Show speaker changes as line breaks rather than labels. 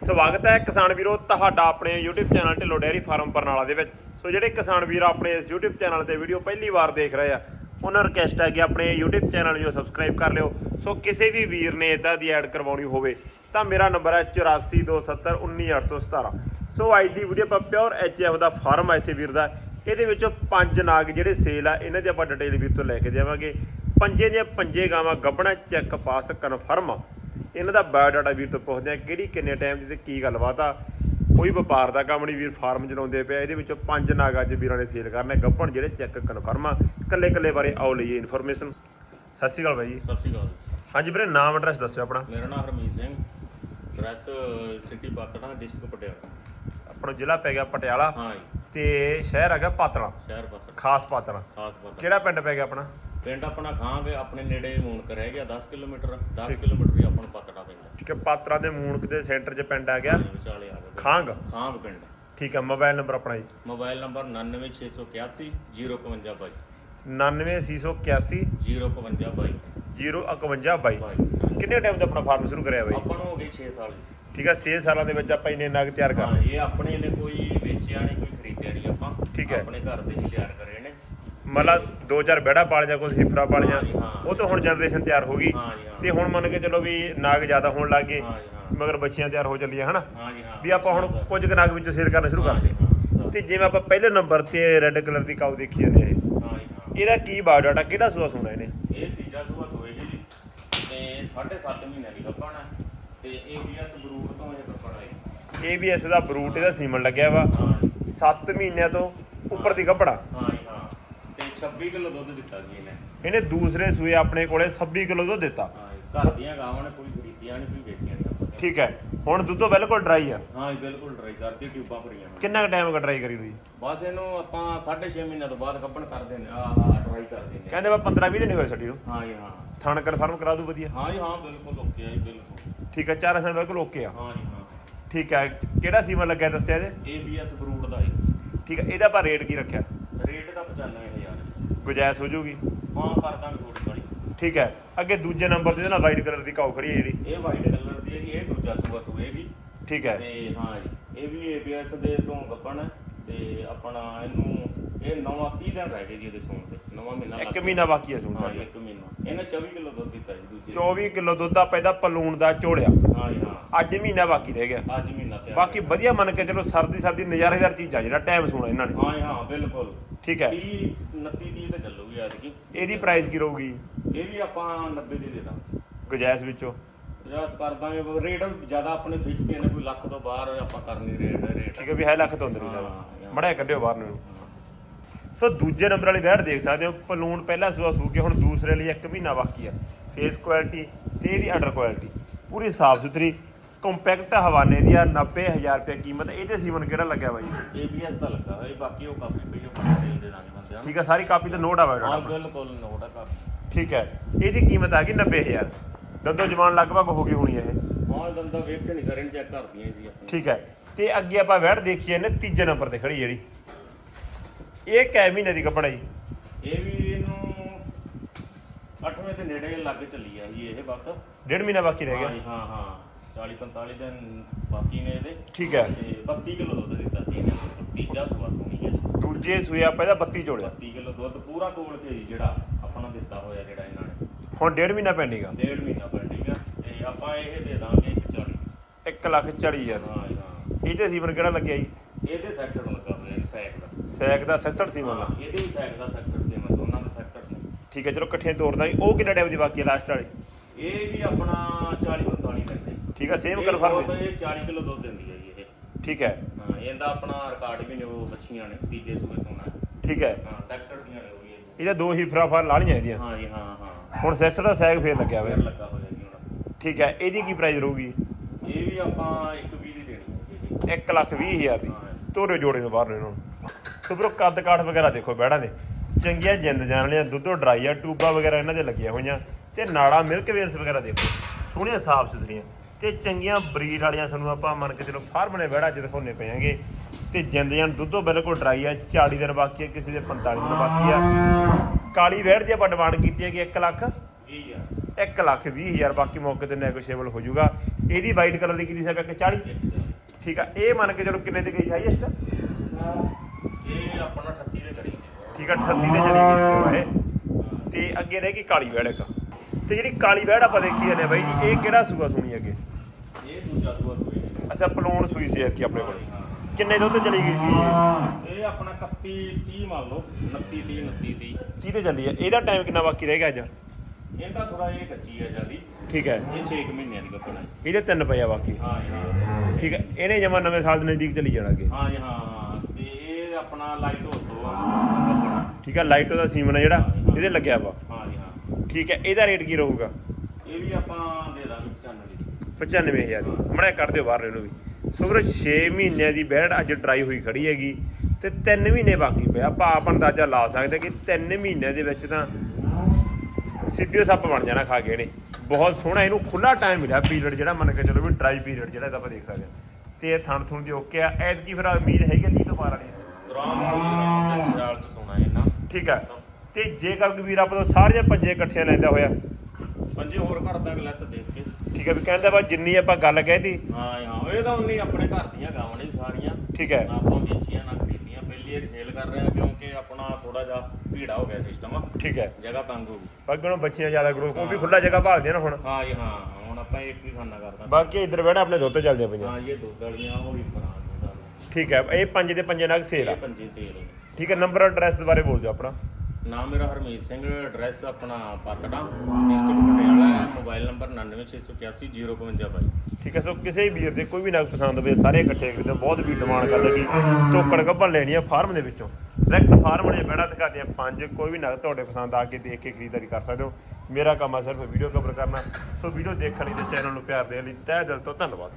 ਸਵਾਗਤ ਹੈ ਕਿਸਾਨ ਵੀਰੋ ਤੁਹਾਡਾ ਆਪਣੇ YouTube channel Dhillon dairy farm Barnala ਦੇ ਵਿੱਚ। ਸੋ ਜਿਹੜੇ ਕਿਸਾਨ ਵੀਰ ਆਪਣੇ ਇਸ YouTube ਚੈਨਲ ਤੇ ਵੀਡੀਓ ਪਹਿਲੀ ਵਾਰ ਦੇਖ ਰਹੇ ਆ, ਉਹਨਾਂ ਨੂੰ ਰਿਕਵੈਸਟ ਹੈ ਕਿ ਆਪਣੇ YouTube ਚੈਨਲ ਨੂੰ ਸਬਸਕ੍ਰਾਈਬ ਕਰ ਲਿਓ। ਸੋ ਕਿਸੇ ਵੀ ਵੀਰ ਨੇ ਇਦਾਂ ਦੀ ਐਡ ਕਰਵਾਉਣੀ ਹੋਵੇ, ਤਾਂ ਮੇਰਾ ਨੰਬਰ ਹੈ 8427191817 ਸੋ ਅੱਜ ਦੀ ਵੀਡੀਓ ਆਪਾਂ ਪਿਓਰ ਐਚਐਫ ਦਾ ਫਾਰਮ ਆ ਇੱਥੇ ਵੀਰ ਦਾ। ਇਹਦੇ ਵਿੱਚੋਂ ਪੰਜ ਨਾਗ ਜਿਹੜੇ ਸੇਲ ਆ, ਇਹਨਾਂ ਦੀ ਆਪਾਂ ਡਿਟੇਲ ਵੀਰ ਤੋਂ ਲੈ ਕੇ ਜਾਵਾਂਗੇ। ਪੰਜੇ ਦੀਆਂ ਪੰਜੇ ਗਾਵਾਂ ਗੱਬਣਾ ਚੈੱਕ ਪਾਸ ਕਨਫਰਮ ਆ ਇਹਨਾਂ ਦਾ ਬਾਇਓਡਾਟਾ ਵੀਰ ਤੋਂ ਪੁੱਛਦੇ ਆ ਕਿਹੜੀ ਕਿੰਨੇ ਟਾਈਮ ਦੀ ਤੇ ਕੀ ਗੱਲਬਾਤ ਆ? ਕੋਈ ਵਪਾਰ ਦਾ ਕੰਮ ਨਹੀਂ ਵੀਰ ਫਾਰਮ ਚਲਾਉਂਦੇ ਪਿਆ ਇਹਦੇ ਵਿੱਚੋਂ ਪੰਜ ਨਾਗ ਅੱਜ ਵੀਰਾਂ ਨੇ ਸੇਲ ਕਰਨੇ ਗੱਭਣ ਜਿਹੜੇ ਚੈੱਕ ਕਨਫਰਮ ਆ ਕੱਲੇ ਕੱਲੇ ਬਾਰੇ ਆਓ ਲਈਏ ਇਨਫੋਰਮੇਸ਼ਨ ਸਤਿ ਸ਼੍ਰੀ ਅਕਾਲ ਬਾਈ ਜੀ।
ਸਤਿ ਸ਼੍ਰੀ ਅਕਾਲ।
ਹਾਂਜੀ ਵੀਰੇ ਨਾਮ ਐਡਰੈਸ ਦੱਸਿਓ ਆਪਣਾ।
ਮੇਰਾ ਨਾਮ Harmeet Singh address city Patran district Patiala.
ਆਪਣਾ ਜ਼ਿਲ੍ਹਾ ਪੈ ਗਿਆ ਪਟਿਆਲਾ
ਹਾਂ ਜੀ।
ਤੇ ਸ਼ਹਿਰ ਹੈਗਾ ਪਾਤੜਾ।
ਸ਼ਹਿਰ ਪਾਤੜਾ।
ਖਾਸ ਪਾਤੜਾ।
ਖਾਸ ਪਾਤੜਾ।
ਕਿਹੜਾ ਪਿੰਡ ਪੈ ਗਿਆ ਆਪਣਾ?
ਪਿੰਡ ਆਪਣਾ ਖਾਂਗੇ ਆਪਣੇ ਨੇੜੇ ਮੂਨਕ ਰਹਿ ਗਿਆ 10 ਕਿਲੋਮੀਟਰ 10 ਕਿਲੋਮੀਟਰ ਹੀ ਆਪਾਂ ਨੂੰ ਪਾਤੜਾ ਪੈਂਦਾ।
ਠੀਕ ਹੈ ਪਾਤੜਾ ਦੇ ਮੂਣਕ ਦੇ ਸੈਂਟਰ 'ਚ ਪਿੰਡ ਆ ਗਿਆ।
ਵਿਚਾਲੇ ਆ ਗਿਆ।
ਖਾਂਗ?
ਖਾਂਗ ਪਿੰਡ।
ਠੀਕ ਹੈ ਮੋਬਾਈਲ ਨੰਬਰ ਆਪਣਾ ਜੀ।
ਮੋਬਾਈਲ ਨੰਬਰ 99681 051
99681
051 ਬਾਈ।
051 ਬਾਈ।
ਬਾਈ।
ਕਿੰਨੇ ਟਾਈਮ ਤੋਂ ਆਪਣਾ ਫਾਰਮ ਸ਼ੁਰੂ ਕਰਿਆ ਬਾਈ?
ਆਪਾਂ ਨੂੰ ਹੋ ਗਏ 6 ਸਾਲ।
ਠੀਕ ਹੈ 6 ਸਾਲਾਂ ਦੇ ਵਿੱਚ ਆਪਾਂ ਇੰਨੇ ਨਗ ਤਿਆਰ ਕਰ
ਹਾਂ ਇਹ ਆਪਣੇ ਨੇ ਕੋਈ ਵੇਚਿਆ ਨਹੀਂ ਕੋਈ ਖਰੀਦਿਆ ਨਹੀਂ ਆਪਾਂ।
ਠੀਕ ਹੈ।
ਆਪਣੇ ਘਰ ਦੇ ਹੀ ਤਿਆਰ ਕਰੇ ਨੇ
ਮਤਲਬ ਦੋ ਚਾਰ ਬੈੜਾ ਪਾਲੀਆਂ ਕੁਝ ਹਿਫਰਾ ਪਾਲੀਆਂ
ਹਾਂ ਜੀ।
ਉਹ ਤਾਂ ਹੁਣ ਜਨਰੇਸ਼ਨ ਤਿਆਰ ਹੋ ਗਈ।
ਜੀ
ਤੇ ਹੁਣ ਮੰਨ ਕੇ ਚਲੋ ਵੀ ਨਾਗ ਜ਼ਿਆਦਾ ਹੋਣ ਲੱਗ ਗਏ
ਜੀ
ਮਗਰ ਬੱਚੀਆਂ ਤਿਆਰ ਹੋ ਚੱਲੀਆਂ ਹਨਾ?
ਜੀ
ਵੀ ਆਪਾਂ ਹੁਣ ਕੁਝ ਕੁ ਨਾਗ ਵਿੱਚ ਸੇਲ ਕਰਨਾ ਸ਼ੁਰੂ ਕਰ ਦਿੱਤੇ
ਹਾਂ।
ਤੇ ਜਿਵੇਂ ਆਪਾਂ ਪਹਿਲੇ ਨੰਬਰ ਤੇ ਰੈੱਡ ਕਲਰ ਦੀ ਕਾਉ ਦੇਖੀ ਜਾਂਦੇ ਇਹ।
ਜੀ
ਇਹਦਾ ਕੀ ਬਾਇਓਡਾਟਾ ਕਿਹੜਾ ਸੂਆ ਸੁਣਾ ਇਹਨੇ?
ਇਹ ਤੀਜਾ ਸੂਆ ਸੋਏਗੀ ਜੀ। ਤੇ 7.5 ਮਹੀਨੇ ਦੀ ਹੈ ਤੇ ਏਬੀਐਸ ਗਰੂਪ ਤੋਂ ਇਹ ਗੱਭਣ ਆਈ
ABS ਦਾ ਬਰੂਟ ਇਹਦਾ ਸੀਮਨ ਲੱਗਿਆ ਵਾ।
ਹਾਂ ਜੀ।
7 ਮਹੀਨਿਆਂ ਤੋਂ ਉੱਪਰ ਦੀ ਕੱਪੜਾ
ਹਾਂ ਜੀ 26 ਕਿਲੋ ਦੁੱਧ ਦਿੱਤਾ ਜੀ ਇਹਨੇ।
ਇਹਨੇ ਦੂਸਰੇ ਸੂਏ ਆਪਣੇ ਕੋਲੇ 26 ਕਿਲੋ ਦੁੱਧ ਦਿੱਤਾ।
ਹਾਂ ਜੀ ਘਰ ਦੀਆਂ ਗਾਵਾਂ ਨੇ ਕੋਈ ਖਰੀਦੀਆਂ ਨਹੀਂ ਕੋਈ ਵੇਚੀਆਂ ਨਹੀਂ ਆਪਾਂ। ਨੇ।
ਠੀਕ ਹੈ ਹੁਣ ਦੁੱਧੋ ਬਿਲਕੁਲ ਡਰਾਈ ਆ।
ਹਾਂ ਜੀ ਬਿਲਕੁਲ ਡਰਾਈ ਕਰਦੀ ਟਿਊਬਾਂ ਭਰੀਆਂ ਹੋਈਆਂ।
ਕਿੰਨਾ ਕੁ ਟਾਈਮ ਡਰਾਈ ਕਰੀ ਹੋਈ
ਬਸ ਇਹਨੂੰ ਆਪਾਂ 6.5 ਮਹੀਨਿਆਂ ਤੋਂ ਬਾਅਦ ਗੱਭਣ ਕਰ ਦਿੰਦੇ ਆ ਡਰਾਈ ਕਰ ਦਿੰਦੇ
ਕਹਿੰਦੇ ਵਾ 15 20 ਦਿਨ ਹੋਏ ਛੱਡੀ ਨੂੰ।
ਹਾਂ ਜੀ ਹਾਂ।
ਥਣ ਕਨਫਰਮ ਕਰਾ ਦੂ ਵਧੀਆ।
ਹਾਂ ਜੀ ਹਾਂ ਬਿਲਕੁਲ ਓਕੇ ਆ ਜੀ ਬਿਲਕੁਲ।
ਠੀਕ ਹੈ ਚਾਰ ਸਾਲ ਬਿਲਕੁਲ ਓਕੇ ਆ।
ਹਾਂ ਜੀ ਹਾਂ।
ਠੀਕ ਹੈ ਕਿਹੜਾ ਸੀਮਨ ਲੱਗਿਆ ਦੱਸਿਆ ਇਹਦੇ?
ਏਬੀਐਸ ਬਰੂਡ ਦਾ ਜੀ।
ਠੀਕ ਹੈ ਇਹਦਾ ਆਪਾਂ ਰੇਟ ਕੀ ਰੱਖਿਆ?
ਰੇਟ ਦਾ 95000
ਗੁਜਾਇਸ਼ ਹੋ ਜੂਗੀ
ਹਾਂ ਕਰ ਦਾਂਗੇ ਥੋੜੀ ਥੋੜੀ
ਠੀਕ ਹੈ। ਅੱਗੇ ਦੂਜੇ ਨੰਬਰ ਤੇ ਨਾਲ ਵਾਈਟ ਕਲਰ ਦੀ ਕਾਉ ਖੜੀ ਹੈ ਜਿਹੜੀ।
ਇਹ ਵਾਈਟ ਕਲਰ ਦੀ ਹੈ ਜੀ ਇਹ ਦੂਜਾ ਸੂਆ ਸੂਏਗੀ
ਠੀਕ ਹੈ।
ਤੇ ਹਾਂ ਜੀ ਇਹ ਵੀ ABS ਦੇ ਤੋਂ ਗੱਪਣ ਤੇ ਆਪਣਾ ਇਹਨੂੰ ਇਹ ਨਵਾਂ 30 ਦਿਨ ਰਹਿ ਗਏ ਜੀ ਇਹਦੇ ਸੂਣ ਤੇ ਨਵਾਂ ਮਹੀਨਾ
ਇੱਕ
ਲੱਗ
ਮਹੀਨਾ ਬਾਕੀ ਹੈ
ਹਾਂ
ਸੁਣਦਾ
ਜੀ। ਇੱਕ ਮਹੀਨਾ। ਇਹਨੇ 24 ਕਿਲੋ ਦੁੱਧ ਦਿੱਤਾ ਜੀ ਦੂਜੇ
24 ਕਿਲੋ ਦੁੱਧ ਆ ਪੈਦਾ ਪਲੂਣ ਦਾ ਝੋਲਿਆ।
ਹਾਂ ਜੀ ਹਾਂ।
ਅੱਜ ਮਹੀਨਾ ਬਾਕੀ ਰਹਿ ਗਿਆ।
ਅੱਜ ਮਹੀਨਾ ਤਿਆਰ
ਬਾਕੀ ਵਧੀਆ ਮੰਨ ਕੇ ਚਲੋ ਸਰਦੀ ਸਰਦੀ ਨਜ਼ਾਰੇਦਾਰ ਚੀਜ਼ਾਂ ਜਿਹੜਾ ਟਾਈਮ ਸੋਣਾ ਇਹਨਾਂ ਨੇ।
ਹਾਂ ਜੀ ਹਾਂ ਬਿਲਕੁਲ।
ਠੀਕ ਹੈ।
30 29 30 ਤੇ ਚੱਲੂਗੀ ਅੱਜ ਕੀ।
ਇਹਦੀ ਪ੍ਰਾਈਸ ਕੀ ਰਹੂਗੀ?
ਇਹ ਵੀ ਆਪਾਂ 90 ਦੀ ਦੇ ਦਾਂਗੇ।
ਗੁਜਾਇਸ਼ ਵਿੱਚੋਂ।
ਜਸ ਕਰ ਦਾਂਗੇ ਰੇਟ ਜ਼ਿਆਦਾ ਆਪਣੇ ਫਿਕਸ ਨੇ ਕੋਈ ਲੱਖ ਤੋਂ ਬਾਹਰ ਆਪਾਂ ਕਰਨੀ ਰੇਟ ਰੇਟ
ਠੀਕ ਹੈ ਵੀ ਹੈ ਲੱਖ ਤੋਂ ਅੰਦਰ ਹੀ
ਹਾਂ,
ਜਾਣਾ
ਹਾਂ।
ਮੜਿਆ ਕੱਢਿਓ ਬਾਹਰ ਨੂੰ। ਸੋ ਦੂਜੇ ਨੰਬਰ ਵਾਲੀ ਵੈਟ ਦੇਖ ਸਕਦੇ ਹੋ ਪਲੂਣ ਪਹਿਲਾ ਸੂਆ ਸੂ ਕੇ ਹੁਣ ਦੂਸਰੇ ਲਈ ਇੱਕ ਮਹੀਨਾ ਬਾਕੀ ਆ। ਫੇਸ ਕੁਆਲਿਟੀ ਤੇ ਇਹਦੀ ਅੰਡਰ ਕੁਆਲਿਟੀ ਪੂਰੀ ਸਾਫ਼ ਸੁਥਰੀ ਕੰਪੈਕਟ ਹਵਾਨੇ ਦੀ ਆ 90000 ਰੁਪਏ ਕੀਮਤ। ਇਹਦੇ ਸੀਮਨ ਕਿਹੜਾ ਲੱਗਿਆ ਬਾਈ?
ABS ਦਾ ਲੱਗਾ ਹੋਇਆ ਬਾਕੀ ਉਹ ਕਾਪੀ ਪਈ ਉਹ ਆਪਾਂ ਦੇ ਦਾਂਗੇ ਬੰਦਿਆਂ ਨੂੰ
ਠੀਕ ਹੈ ਸਾਰੀ ਕਾਪੀ ਤੇ ਨੋਟ ਆ
ਹਾਂ
ਬਾਈ
ਬਿਲਕੁਲ ਨੋਟ ਆ ਕਾਪੀ।
ਠੀਕ ਹੈ ਇਹਦੀ ਕੀਮਤ ਆ ਗਈ 90000 ਦੰਦੋ ਜਵਾਨ ਲਗਭਗ ਹੋ ਗਈ ਹੋਣੀ ਇਹ।
ਹਾਂ ਦੰਦਾ ਵੇਖ ਕੇ ਨਹੀਂ ਕਰਨ ਚੈੱਕ ਕਰਦੀਆਂ ਸੀ
ਠੀਕ ਹੈ ਤੇ ਅੱਗੇ ਆਪਾਂ ਵੈਟ ਦੇਖੀਏ ਨੇ ਤੀਜੇ ਨੰਬਰ ਤੇ ਖੜੀ ਜਿਹੜੀ। ਇਹ ਕੈ ਮਹੀਨੇ ਦੀ ਕੱਪੜਾ ਜੀ?
ਇਹ ਵੀ ਇਹਨੂੰ 8ਵੇਂ ਦੇ ਨੇੜੇ ਲੱਗ ਚੱਲੀ ਆ ਜੀ ਇਹ ਬਸ।
ਡੇਢ ਮਹੀਨਾ ਬਾਕੀ ਰਹਿ
ਹਾਂ
ਗਿਆ
ਜੀ, ਹਾਂ ਹਾਂ। 40 45 ਦਿਨ ਬਾਕੀ ਨੇ ਇਹਦੇ।
ਠੀਕ ਹੈ।
ਤੇ 32 ਕਿਲੋ ਦੁੱਧ ਦਿੱਤਾ ਸੀ ਇਹਨੇ ਤੀਜਾ ਸੂਆ ਸੋਣੀ ਹੈ।
ਦੂਜੇ ਸੂਏ ਆਪਾਂ ਇਹਦਾ 32 ਜੋੜਿਆ।
32 ਕਿਲੋ ਦੁੱਧ ਪੂਰਾ ਤੋਲ ਕੇ ਜੀ ਜਿਹੜਾ ਆਪਣਾ ਦਿੱਤਾ ਹੋਇਆ ਜਿਹੜਾ ਇਹਨਾਂ ਨੇ।
ਹੁਣ ਡੇਢ ਮਹੀਨਾ ਪੈਂਡਿੰਗ ਆ
ਡੇਢ ਮਹੀਨਾ ਪੈਂਡਿੰਗ ਆ ਤੇ ਆਪਾਂ ਇਹ ਦੇ ਦਾਂਗੇ 40
1 ਲੱਖ 40 ਹਜ਼ਾਰ।
ਹਾਂ ਜੀ, ਹਾਂ।
ਇਹਦੇ ਸੀਮਨ ਕਿਹੜਾ ਲੱਗਿਆ ਜੀ?
ਇਹਦੇ ਸੈਕਸਡ ਲੱਗਾ ਹੋਇਆ ਜੀ ਸੈਕ ਦਾ
ਸੈਕ ਦਾ 66 ਸੀਮਨ ਆ
ਹਾਂ, ਇਹਦੇ ਵੀ ਸੈਕ ਦਾ ਸੈਕਸਡ ਸੇਮ ਆ ਦੋਨਾਂ ਦਾ ਸੈਕਸਡ ਨੇ
ਠੀਕ ਹੈ ਚਲੋ ਇਕੱਠੇ ਤੋਰਦਾ ਜੀ ਉਹ ਕਿੰਨਾ ਟਾਈਮ ਦੀ ਬਾਕੀ ਹੈ ਲਾਸਟ ਵਾਲੀ?
ਇਹ ਵੀ ਆਪਣਾ 40 45 ਦਿੰਦੇ
ਠੀਕ ਹੈ ਸੇਮ ਕਨਫਰਮ
ਬਹੁਤ- ਇਹ 40 ਕਿਲੋ ਦੁੱਧ ਦਿੰਦੀ ਹੈ ਜੀ ਇਹ।
ਠੀਕ ਹੈ।
ਹਾਂ ਇਹਦਾ ਆਪਣਾ ਰਿਕਾਰਡ ਵੀ ਨੇ ਉਹ ਬੱਚੀਆਂ ਨੇ ਤੀਜੇ ਸੂਏ ਸੋਣਾ
ਠੀਕ ਹੈ।
ਹਾਂ ਸੈਕਸਡ ਦੀਆਂ ਨੇ ਉਹ ਵੀ ਇਹ।
ਇਹਦਾ ਦੋ ਹੀ ਫਰਾਫਾਰ ਲਾਣੀਆਂ ਇਹਦੀਆਂ।
ਹਾਂ ਜੀ ਹਾਂ ਹਾਂ।
ਹੁਣ 66 ਦਾ ਸੈਕ ਫੇਰ ਲੱਗਿਆ ਹੋਇਆ
ਲੱਗਾ ਹੋਇਆ ਜੀ ਹੁਣ।
ਠੀਕ ਹੈ ਇਹਦੀ ਕੀ ਪ੍ਰਾਈਸ ਰਹੂਗੀ?
ਇਹ ਵੀ ਆਪਾਂ 120 ਦੀ ਦੇਣੀ ਹੈ ਜੀ।
1 ਲੱਖ 20 ਹਜ਼ਾਰ ਦੀ।
ਹਾਂ।
ਤੋਰੇ ਜੋੜੇ ਨੂੰ ਬਾਹਰ ਨੂੰ ਇਹਨਾਂ। ਨੂੰ ਸੋ ਬਰੋ ਕੱਦ ਕਾਠ ਵਗੈਰਾ ਦੇਖੋ ਬੈੜਾਂ ਦੇ। ਚੰਗੀਆਂ ਜਿੰਦ ਜਾਨ ਵਾਲੀਆਂ ਦੁੱਧੋ ਡਰਾਈ ਆ ਟੂਬਾ ਵਗੈਰਾ ਇਹਨਾਂ ਦੇ ਲੱਗੀਆਂ ਹੋਈਆਂ। ਤੇ ਨਾੜਾ ਮਿਲਕ ਵੇਨਸ ਵਗੈਰਾ ਦੇਖੋ। ਸੋਹਣੀਆਂ ਸਾਫ਼ ਸੁਥਰੀਆਂ। ਤੇ ਚੰਗੀਆਂ ਬਰੀਡ ਵਾਲੀਆਂ ਸਾਨੂੰ ਆਪਾਂ ਮੰਨ ਕੇ ਚਲੋ ਫਾਰਮ ਨੇ ਬੈੜਾ ਚ ਦਿਖਾਉਣੇ ਪਏਗੇ ਤੇ ਜਿੰਦ ਜਾਨ ਦੁੱਧੋ ਬਿਲਕੁਲ ਡਰਾਈ ਆ 40 ਦਿਨ ਬਾਕੀ ਆ ਕਿਸੇ ਦੇ 45 ਦਿਨ ਬਾਕੀ ਆ। ਕਾਲੀ ਵੈੜ ਦੀ ਆਪਾਂ ਡਿਮਾਂਡ ਕੀਤੀ ਹੈ ਕਿ 1 ਲੱਖ।
20 ਆ
1 ਲੱਖ 20 ਹਜ਼ਾਰ ਬਾਕੀ ਮੌਕੇ ਤੇ ਨੈਗੋਸ਼ੀਏਬਲ ਹੋ ਜਾਊਗਾ। ਇਹਦੀ ਵਾਈਟ ਕਲਰ ਦੀ ਕਿੰਨੀ ਸਕਾ ਕਿ 40 ਠੀਕ ਆ ਇਹ ਮੰਨ ਕੇ ਚਲੋ ਕਿੰਨੇ ਤੇ ਗਈ ਹਾਈਐਸਟ
ਇਹ ਆਪਣਾ 38 ਦੇ ਕਰੀ
ਠੀਕ ਆ 38 ਤੇ ਚਲੀ ਗਈ ਸੀ ਇਹ। ਤੇ ਅੱਗੇ ਰਹਿ ਗਈ ਕਾਲੀ ਵੈੜ ਇੱਕ ਤੇ ਜਿਹੜੀ ਕਾਲੀ ਵੈੜ ਆਪਾਂ ਦੇਖੀ ਜਾਂਦੇ ਬਾਈ ਜੀ ਇਹ ਕਿਹੜਾ ਸੂਆ ਸੁਣੀ ਅੱਗੇ?
ਇਹ ਦੂਜਾ ਸੂਆ ਸੂਈ ਹੈ।
ਅੱਛਾ ਪਲੂਣ ਸੂਈ ਸੀ ਐਤਕੀ ਆਪਣੇ ਕੋਲ। ਕਿੰਨੇ ਦੁੱਧ ਚਲੀ ਗਈ ਸੀ ਇਹ?
ਆਪਣਾ 31 30 ਮੰਨ ਲਓ 29 30 29 30
ਕੀ ਤੇ ਚੱਲੀ ਆ। ਇਹਦਾ ਟਾਈਮ ਕਿੰਨਾ ਬਾਕੀ ਰਹਿ ਗਿਆ ਅੱਜ?
ਇਹ ਤਾਂ ਥੋੜਾ ਇਹ ਕੱਚੀ ਹੈ ਜਿਆਦੀ।
ਠੀਕ ਹੈ।
ਇਹ 6 ਮਹੀਨਿਆਂ ਦੀ ਗੱਪਣਾ
ਇਹਦੇ ਤਿੰਨ ਪਏ ਆ ਬਾਕੀ।
ਹਾਂ ਹਾਂ।
ਠੀਕ ਹੈ ਇਹਨੇ ਜਮਾ ਨਵੇਂ ਸਾਲ ਦੇ ਨਜ਼ਦੀਕ ਚਲੀ ਜਾਣਾ
ਹਾਂ ਜੀ ਹਾਂ ਹਾਂ। ਆਪਣਾ ਲਾਈਟ ਤੋਂ
ਠੀਕ ਹੈ ਲਾਈਟ ਉਹਦਾ ਸੀਮਨ ਆ ਜਿਹੜਾ ਇਹਦੇ ਲੱਗਿਆ ਵਾ।
ਹਾਂ ਜੀ ਹਾਂ।
ਠੀਕ ਹੈ ਇਹਦਾ ਰੇਟ ਕੀ ਰਹੂਗਾ?
ਇਹ ਵੀ ਆਪਾਂ ਦੇ ਦਾਂਗੇ 95 ਦੀ
95000 ਦੀ ਮੜਾ ਕੱਢ ਦਿਓ ਬਾਹਰ ਇਹਨੂੰ ਵੀ। ਸੋ ਵੀਰੋ 6 ਮਹੀਨਿਆਂ ਦੀ ਬੈੜ ਅੱਜ ਡਰਾਈ ਹੋਈ ਖੜੀ ਹੈਗੀ। ਤੇ 3 ਮਹੀਨੇ ਬਾਕੀ ਪਿਆ ਆਪਾਂ ਆਪ ਅੰਦਾਜ਼ਾ ਲਾ ਸਕਦੇ ਕਿ 3 ਮਹੀਨਿਆਂ ਦੇ ਵਿੱਚ ਤਾਂ ਸਿੱਧਿਓ ਸੱਪ ਬਣ ਜਾਣਾ ਖਾ ਕੇ ਇਹਨੇ। ਬਹੁਤ ਸੋਹਣਾ ਇਹਨੂੰ ਖੁੱਲਾ ਟਾਈਮ ਮਿਲਿਆ ਪੀਰੀਅਡ ਜਿਹੜਾ। ਮੰਨ ਕੇ ਚਲੋ ਵੀ ਡਰਾਈ ਪੀਰੀਅਡ ਜਿਹੜਾ ਇਹਦਾ ਆਪਾਂ ਦੇਖ ਸਕਦੇ ਹਾਂ। ਤੇ ਇਹ ਥਣ ਥੁਣ ਦੀ ਓਕੇ ਆ। ਐਤਕੀ ਫਿਰ ਉਮੀਦ ਹੈਗੀ ਲੀਹ ਤੋਂ ਪਾਰ ਵਾਲੀ
ਰਾਮ ਨੂੰ ਸਿਰਾਲ ਚ ਸੋਣਾ ਇਹਨਾਂ
ਠੀਕ ਹੈ। ਤੇ ਜੇਕਰ ਕੋਈ ਵੀਰ ਆਪਾਂ ਤੋਂ ਸਾਰੀਆਂ ਪੰਜੇ ਇਕੱਠੀਆਂ ਲੈਂਦਾ ਹੋਇਆ।
ਪੰਜੇ ਹੋਰ ਘਰ ਦਾ ਲੈਸ ਦੇਖ ਕੇ।
ਠੀਕ ਹੈ ਵੀ ਕਹਿੰਦਾ ਬਾ ਜਿੰਨੀ ਆਪਾਂ ਗੱਲ ਕਹਿਤੀ।
ਹਾਂ ਹਾਂ ਇਹ ਤਾਂ ਉਨੀ ਆਪਣੇ ਘਰ ਦੀਆਂ ਗਾਵਾਂ ਨੇ ਸਾਰੀਆਂ।
ਠੀਕ ਹੈ।
ਨਾ ਆਪਾਂ ਵੇਚੀਆਂ ਨਾ ਖਰੀਦੀਆਂ। ਪਹਿਲੀ ਵਾਰ ਸੇਲ ਕਰ ਰਹੇ ਹਾਂ ਕਿਉਂਕਿ ਆਪਣਾ ਥੋੜਾ ਜਿਹਾ ਭੀੜਾ ਹੋ ਗਿਆ ਸਿਸਟਮ
ਠੀਕ ਹੈ।
ਜਗ੍ਹਾ ਤੰਗ ਹੋ ਗਈ।
ਬਾਕੀ ਨੂੰ ਬੱਚੀਆਂ ਜ਼ਿਆਦਾ ਗਰੋਥ ਉਹ ਵੀ ਖੁੱਲਾ ਜਗ੍ਹਾ ਭਾਲਦੇ ਨਾ ਹੁਣ।
ਹਾਂ ਜੀ ਹਾਂ ਹੁਣ ਆਪਾਂ ਇੱਕ ਹੀ ਖਾਨਾ ਕਰਦਾ।
ਬਾਕੀ ਇੱਧਰ ਬੈਠਾ ਆਪਣੇ ਦੁੱਧ ਚੱਲਦੇ ਪਈਆਂ।
ਹਾਂ ਇਹ ਦੁੱਧ ਵਾਲੀਆਂ ਉਹ ਵੀ ਬਣਾ ਦਿੰਦਾ
ਠੀਕ ਹੈ ਇਹ ਪੰਜ ਦੇ ਪੰਜੇ ਨਗ ਸੇਲ ਆ।
ਇਹ ਪੰਜੇ ਸੇਲ
ਠੀਕ ਹੈ ਨੰਬਰ ਐਡਰੈਸ ਦੇ ਬਾਰੇ ਬੋਲ ਦਿਓ ਆਪਣਾ।
ਨਾਮ ਮੇਰਾ ਹਰਮੀਤ ਸਿੰਘ ਐਡਰੈਸ ਆਪਣਾ ਪਾਤੜਾ ਡਿਸਟ੍ਰਿਕਟ ਪਟਿਆਲਾ ਹੈ ਮੋਬਾਈਲ ਨੰਬਰ 99688052
ਠੀਕ ਹੈ ਸੋ ਕਿਸੇ ਵੀ ਵੀਰ ਦੇ ਕੋਈ ਵੀ ਨਗ ਪਸੰਦ ਹੋਵੇ ਸਾਰੇ ਇਕੱਠੇ ਖਰੀਦੋ ਬਹੁਤ ਵੀ ਡਿਮਾਂਡ ਕਰਦੇ ਕਿ ਟੋਕੜ ਗੱਭਣ ਲੈਣੀ ਆ ਫਾਰਮ ਦੇ ਵਿੱਚੋਂ। ਡਾਇਰੈਕਟ ਫਾਰਮ ਵਾਲੇ ਬੈੜਾ ਦਿਖਾਦੇ ਆ ਪੰਜ ਕੋਈ ਵੀ ਨਗ ਤੁਹਾਡੇ ਪਸੰਦ ਆ ਕੇ ਦੇਖ ਕੇ ਖਰੀਦਦਾਰੀ ਕਰ ਸਕਦੇ ਹੋ। ਮੇਰਾ ਕੰਮ ਆ ਸਿਰਫ ਵੀਡੀਓ ਕਵਰ ਕਰਨਾ। ਸੋ ਵੀਡੀਓ ਦੇਖਣ ਲਈ ਤੇ ਚੈਨਲ ਨੂੰ ਪਿਆਰ ਦੇਣ ਲਈ ਤਹਿ ਦਿਲ ਤੋਂ ਧੰਨਵਾਦ।